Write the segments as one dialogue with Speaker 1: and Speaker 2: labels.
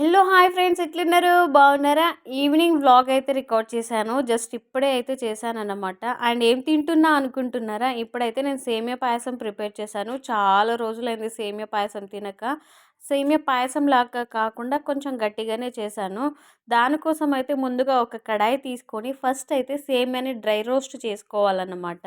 Speaker 1: Hello hi friends. ఎట్లున్నారు? బాగున్నారా? Evening vlog అయితే రికార్డ్ చేశాను. జస్ట్ ఇప్పుడే అయితే చేశాను అన్నమాట అండ్ ఏం తింటున్నా అనుకుంటున్నారా? ఇప్పుడైతే నేను సేమియా పాయసం ప్రిపేర్ చేశాను. చాలా రోజులైంది సేమియా పాయసం తినక. సేమియా పాయసం లాగా కాకుండా కొంచెం గట్టిగానే చేశాను. దానికోసం అయితే ముందుగా ఒక కడాయి తీసుకొని ఫస్ట్ అయితే సేమియాని డ్రై రోస్ట్ చేసుకోవాలన్నమాట.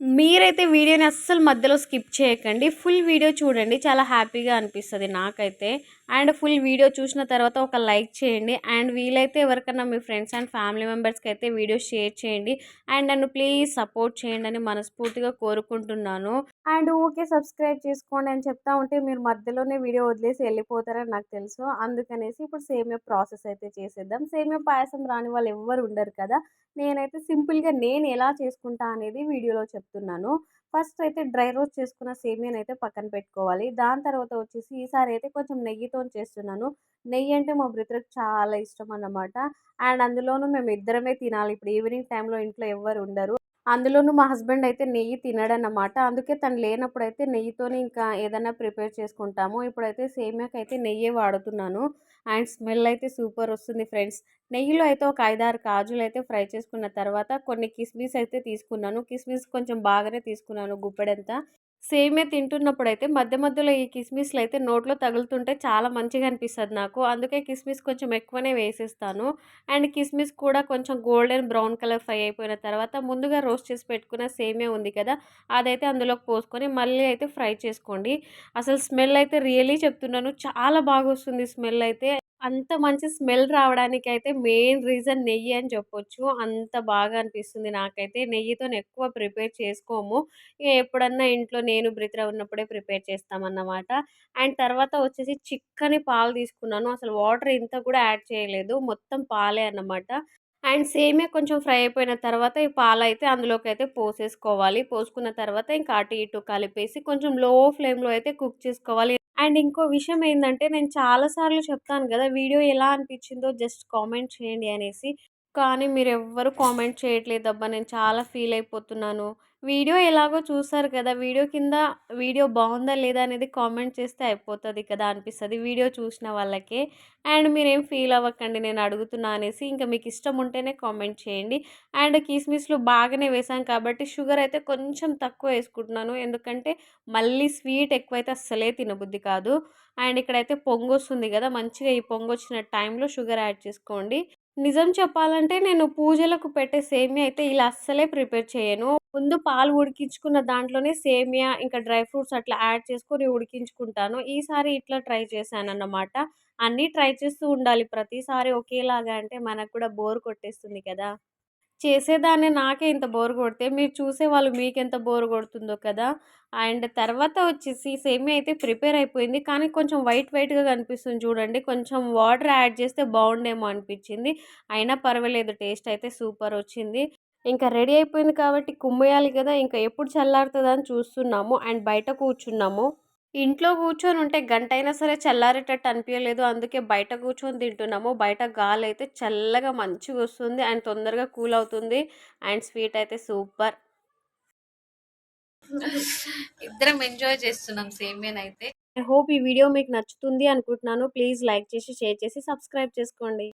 Speaker 1: మీరైతే వీడియోని అస్సలు మధ్యలో స్కిప్ చేయకండి. ఫుల్ వీడియో చూడండి. చాలా హ్యాపీగా అనిపిస్తుంది నాకైతే. అండ్ ఫుల్ వీడియో చూసిన తర్వాత ఒక లైక్ చేయండి. అండ్ వీలైతే ఎవరికైనా మీ ఫ్రెండ్స్ అండ్ ఫ్యామిలీ మెంబర్స్కి అయితే వీడియో షేర్ చేయండి. అండ్ నన్ను ప్లీజ్ సపోర్ట్ చేయండి అని మనస్ఫూర్తిగా కోరుకుంటున్నాను. అండ్ ఓకే సబ్స్క్రైబ్ చేసుకోండి అని చెప్తా ఉంటే మీరు మధ్యలోనే వీడియో వదిలేసి వెళ్ళిపోతారని నాకు తెలుసు. అందుకనేసి ఇప్పుడు సేమియా ప్రాసెస్ అయితే చేసేద్దాం. సేమియా పాయసం రాని వాళ్ళు ఎవ్వరు ఉండరు కదా. నేనైతే సింపుల్గా నేను ఎలా చేసుకుంటా అనేది వీడియోలో చెప్తాను చెప్తున్నాను. ఫస్ట్ అయితే డ్రై రోస్ట్ చేసుకున్న సేమియాని అయితే పక్కన పెట్టుకోవాలి. దాని తర్వాత వచ్చేసి ఈసారి అయితే కొంచెం నెయ్యితో చేస్తున్నాను. నెయ్యి అంటే మా బ్రదర్కి చాలా ఇష్టం అన్నమాట. అండ్ అందులోనూ మేము ఇద్దరమే తినాలి. ఇప్పుడు ఈవినింగ్ టైంలో ఇంట్లో ఎవరు ఉండరు. అందులోనూ మా హస్బెండ్ అయితే నెయ్యి తినడన్నమాట. అందుకే తను లేనప్పుడు అయితే నెయ్యితోనే ఇంకా ఏదైనా ప్రిపేర్ చేసుకుంటాము. ఇప్పుడైతే సేమియాకి అయితే నెయ్యే వాడుతున్నాను. అండ్ స్మెల్ అయితే సూపర్ వస్తుంది ఫ్రెండ్స్. నెయ్యిలో అయితే ఒక ఐదారు కాజులు అయితే ఫ్రై చేసుకున్న తర్వాత కొన్ని కిస్మిస్ అయితే తీసుకున్నాను. కిస్మిస్ కొంచెం బాగానే తీసుకున్నాను గుప్పెడంతా. సేమియా తింటున్నప్పుడు అయితే మధ్య మధ్యలో ఈ కిస్మిస్లు అయితే నోట్లో తగులుతుంటే చాలా మంచిగా అనిపిస్తుంది నాకు. అందుకే కిస్మిస్ కొంచెం ఎక్కువనే వేసేస్తాను. అండ్ కిస్మిస్ కూడా కొంచెం గోల్డెన్ బ్రౌన్ కలర్ ఫ్రై అయిపోయిన తర్వాత ముందుగా రోస్ట్ చేసి పెట్టుకున్న సేమియా ఉంది కదా అదైతే అందులోకి పోసుకొని మళ్ళీ అయితే ఫ్రై చేసుకోండి. అసలు స్మెల్ అయితే రియలీ చెప్తున్నాను. చాలా బాగా వస్తుంది స్మెల్ అయితే. అంత మంచి స్మెల్ రావడానికి అయితే మెయిన్ రీజన్ నెయ్యి అని చెప్పొచ్చు. అంత బాగా అనిపిస్తుంది నాకైతే. నెయ్యితో ఎక్కువ ప్రిపేర్ చేసుకోము. ఇక ఎప్పుడన్నా ఇంట్లో నేను బ్రిత్ర ఉన్నప్పుడే ప్రిపేర్ చేస్తామన్నమాట. అండ్ తర్వాత వచ్చేసి చిక్కని పాలు తీసుకున్నాను. అసలు వాటర్ ఇంత కూడా యాడ్ చేయలేదు. మొత్తం పాలే అన్నమాట. అండ్ సేమే కొంచెం ఫ్రై అయిపోయిన తర్వాత ఈ పాలు అయితే అందులోకి అయితే పోసేసుకోవాలి. పోసుకున్న తర్వాత ఇంకా అటు ఇటు కలిపేసి కొంచెం లో ఫ్లేమ్లో అయితే కుక్ చేసుకోవాలి. అండ్ ఇంకో విషయం ఏంటంటే నేను చాలాసార్లు చెప్తాను కదా వీడియో ఎలా అనిపించిందో జస్ట్ కామెంట్ చేయండి అనేసి. కానీ మీరు ఎవ్వరు కామెంట్ చేయట్లేదు అబ్బా నేను చాలా ఫీల్ అయిపోతున్నాను వీడియో ఎలాగో చూసారు కదా వీడియో కింద వీడియో బాగుందా లేదా అనేది కామెంట్ చేస్తే అయిపోతుంది కదా అనిపిస్తుంది వీడియో చూసిన వాళ్ళకే. అండ్ మీరేం ఫీల్ అవ్వకండి నేను అడుగుతున్నా అనేసి ఇంకా మీకు ఇష్టం ఉంటేనే కామెంట్ చేయండి. అండ్ కిస్మిస్లు బాగానే వేసాం కాబట్టి షుగర్ అయితే కొంచెం తక్కువ వేసుకుంటున్నాను. ఎందుకంటే మళ్ళీ స్వీట్ ఎక్కువైతే అస్సలే తినబుద్ధి కాదు. అండ్ ఇక్కడైతే పొంగు వస్తుంది కదా మంచిగా ఈ పొంగు వచ్చిన టైంలో షుగర్ యాడ్ చేసుకోండి. నిజం చెప్పాలంటే నేను పూజలకు పెట్టే సేమియా అయితే ఇలా అస్సలే ప్రిపేర్ చేయను. ముందు పాలు ఉడికించుకున్న దాంట్లోనే సేమియా ఇంకా డ్రై ఫ్రూట్స్ అట్లా యాడ్ చేసుకొని ఉడికించుకుంటాను. ఈసారి ఇట్లా ట్రై చేశాను అన్నమాట అన్నీ ట్రై చేస్తూ ఉండాలి. ప్రతిసారి ఒకేలాగా అంటే మనకు కూడా బోర్ కొట్టేస్తుంది కదా. చేసేదాన్ని నాకే ఇంత బోర్ కొడితే మీరు చూసే వాళ్ళు మీకు ఎంత బోర్ కొడుతుందో కదా! అండ్ తర్వాత వచ్చేసి సేమి అయితే ప్రిపేర్ అయిపోయింది. కానీ కొంచెం వైట్ వైట్గా కనిపిస్తుంది చూడండి. కొంచెం వాటర్ యాడ్ చేస్తే బాగుండేమో అనిపించింది. అయినా పర్వాలేదు టేస్ట్ అయితే సూపర్ వచ్చింది. ఇంకా రెడీ అయిపోయింది కాబట్టి కుమ్మేయాలి కదా! ఇంకా ఎప్పుడు చల్లారుతుందని చూస్తున్నాము. అండ్ బయట కూర్చున్నాము. ఇంట్లో కూర్చొని ఉంటే గంట అయినా సరే చల్లారేటట్టు అనిపించలేదు అందుకే బయట కూర్చొని తింటున్నాము. బయట గాలి అయితే చల్లగా మంచిగా వస్తుంది అండ్ తొందరగా కూల్ అవుతుంది అండ్ స్వీట్ అయితే సూపర్. ఇద్దరం ఎంజాయ్ చేస్తున్నాం సేమియన్ అయితే ఐ హోప్ ఈ వీడియో మీకు నచ్చుతుంది అనుకుంటున్నాను. ప్లీజ్ లైక్ చేసి షేర్ చేసి సబ్స్క్రైబ్ చేసుకోండి.